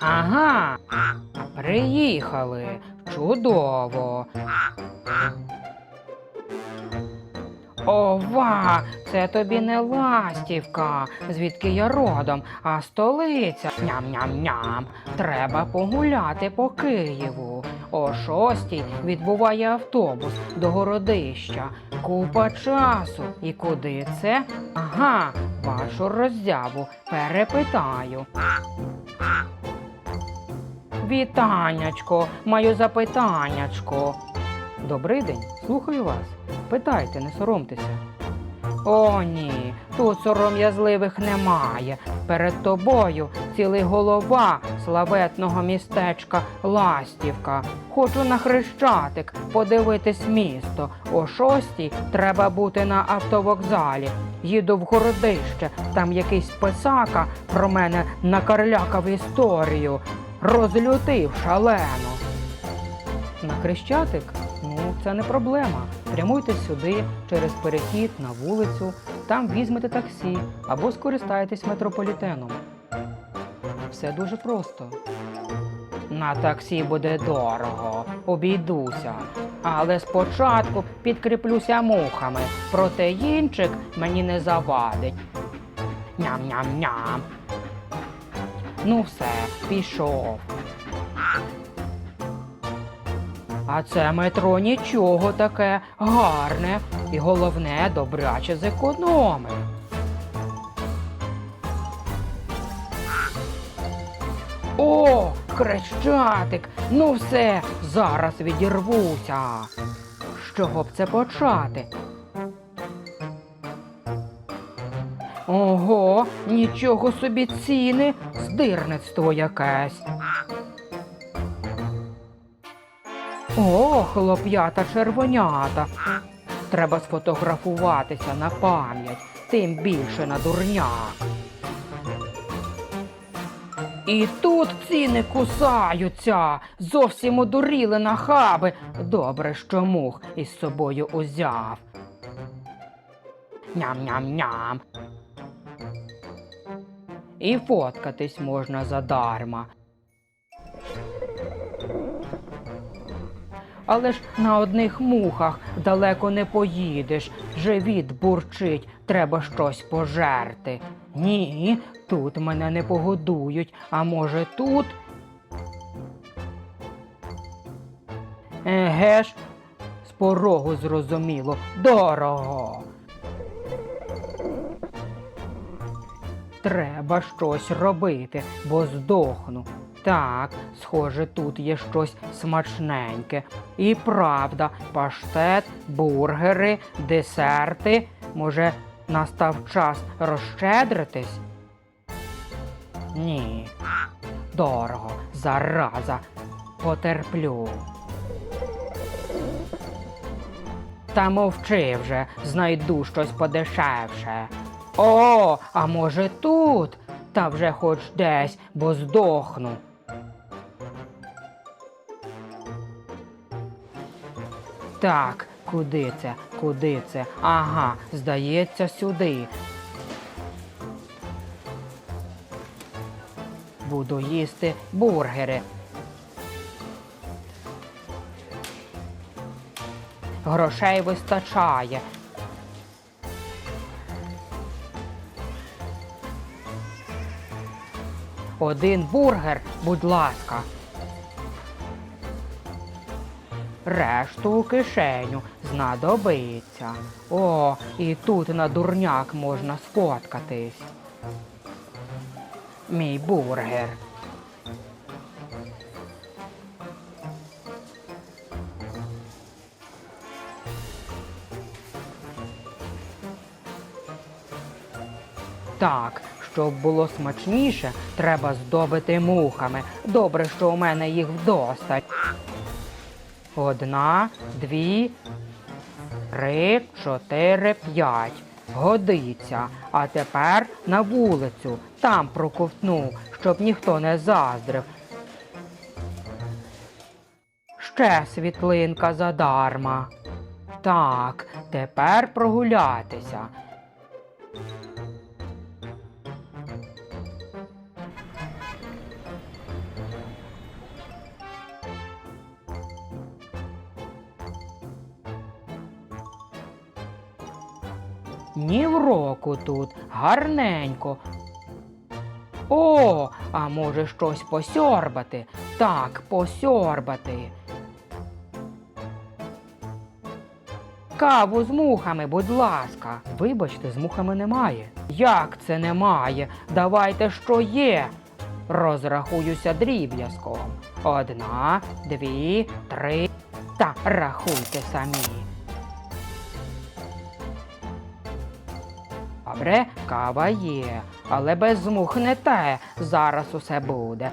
Ага, приїхали. Чудово. Ова, це тобі не ластівка, звідки я родом, а столиця. Ням-ням-ням. Треба погуляти по Києву. О шостій відбуває автобус до городища. Купа часу. І куди це? Ага, вашу роззяву перепитаю. Вітаннячко, маю запитаннячко. Добрий день, слухаю вас. Питайте, не соромтеся. О, ні, тут сором'язливих немає. Перед тобою цілий голова славетного містечка Ластівка. Хочу на хрещатик подивитись місто. О шостій треба бути на автовокзалі. Їду в городище, там якийсь писака про мене накарлякав історію. Розлютив шалено. На Хрещатик? Ну, це не проблема. Прямуйте сюди, через перехід на вулицю, там візьмете таксі або скористаєтесь метрополітеном. Все дуже просто. На таксі буде дорого, обійдуся. Але спочатку підкріплюся мухами, проте інчик мені не завадить. Ням-ням-ням. Ну все, пішов. А це метро нічого таке гарне і головне добряче зекономить. О, хрещатик! Ну все, зараз відірвуся. З чого б це почати? Ого, нічого собі ціни, здирництво якесь. О, хлоп'ята червонята. Треба сфотографуватися на пам'ять, тим більше на дурняк. І тут ціни кусаються. Зовсім одуріли на хаби. Добре, що мух із собою узяв. Ням-ням-ням. І фоткатись можна задарма. Але ж на одних мухах далеко не поїдеш. Живіт бурчить, треба щось пожерти. Ні, тут мене не погодують, а може тут. Еге ж, з порогу зрозуміло, дорого. Треба щось робити, бо здохну. Так, схоже, тут є щось смачненьке. І правда, паштет, бургери, десерти. Може, настав час розщедритись? Ні. Дорого, зараза. Потерплю. Та мовчи вже, знайду щось подешевше. О, а може тут? Та вже хоч десь, бо здохну. Так, куди це? Куди це? Ага, здається, сюди. Буду їсти бургери. Грошей вистачає. Один бургер, будь ласка. Решту у кишеню знадобиться. О, і тут на дурняк можна сфоткатись. Мій бургер. Так, щоб було смачніше, треба здобити мухами. Добре, що у мене їх вдосталь. Одна, дві, три, чотири, п'ять. Годиться. А тепер на вулицю. Там проковтну, щоб ніхто не заздрив. Ще світлинка задарма. Так, тепер прогулятися. Ні в року тут, гарненько. О, а може щось посьорбати? Так, посьорбати. Каву з мухами, будь ласка. Вибачте, з мухами немає. Як це немає? Давайте що є. Розрахуюся дріб'язком. Одна, дві, три. Та рахуйте самі. Добре, кава є, але без мух не те. Зараз усе буде.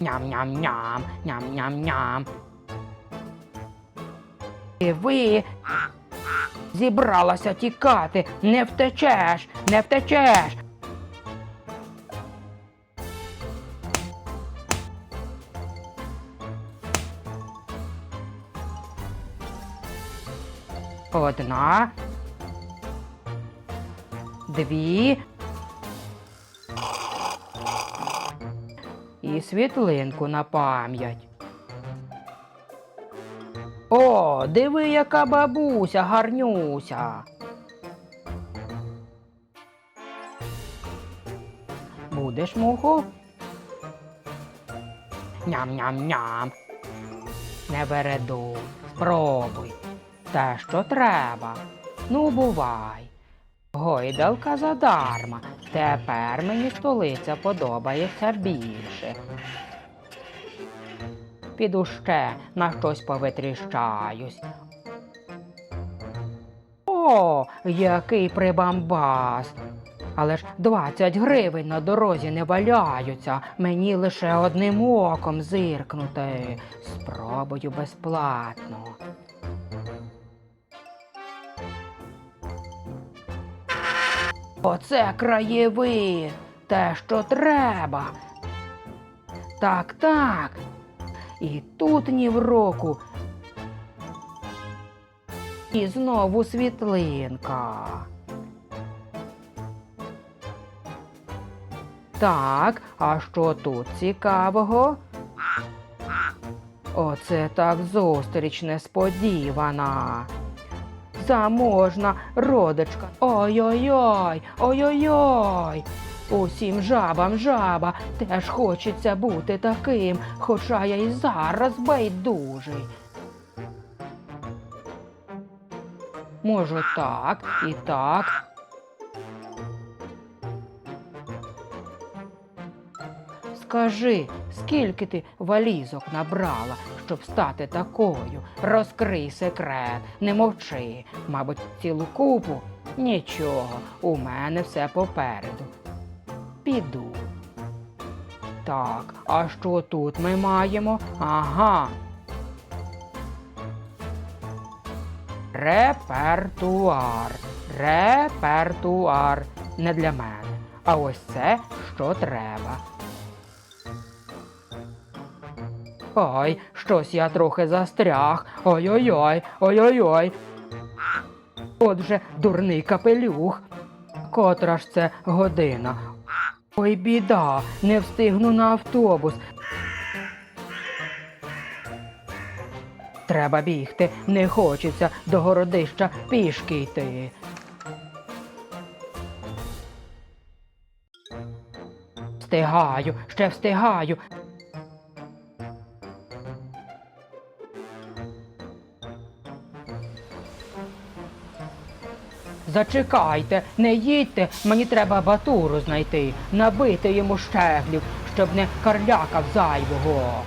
Ням-ням-ням, ням-ням-ням. І ви зібралася тікати, не втечеш, не втечеш. Одна. Дві. І світлинку на пам'ять. О, диви, яка бабуся гарнюся. Будеш муху? Ням-ням-ням. Не береду. Спробуй. Те, що треба. Ну, бувай. Гойдалка задарма. Тепер мені столиця подобається більше. Піду ще на щось повитріщаюсь. О, який прибамбас! Але ж 20 гривень на дорозі не валяються. Мені лише одним оком зиркнути. Спробую безплатно. Оце краєвид, те, що треба. Так, так. І тут ні в року. І знову світлинка. Так, а що тут цікавого? Оце так зустріч несподівана. Заможна родичка. Ой-ой-ой, ой-ой-ой. Усім жабам жаба теж хочеться бути таким, хоча я й зараз байдужий. Може так і так. Скажи, скільки ти валізок набрала, щоб стати такою? Розкрий секрет, не мовчи. Мабуть, цілу купу? Нічого, у мене все попереду. Піду. Так, а що тут ми маємо? Ага. Репертуар. Репертуар. Не для мене. А ось це що треба. Ой, щось я трохи застряг. Ой-ой-ой, ой-ой-ой. Отже, дурний капелюх. Котра ж це година? Ой, біда, не встигну на автобус. Треба бігти, не хочеться до городища пішки йти. Встигаю, ще встигаю. Зачекайте, не їдьте, мені треба батуру знайти, набити йому щеглів, щоб не карлякав зайвого.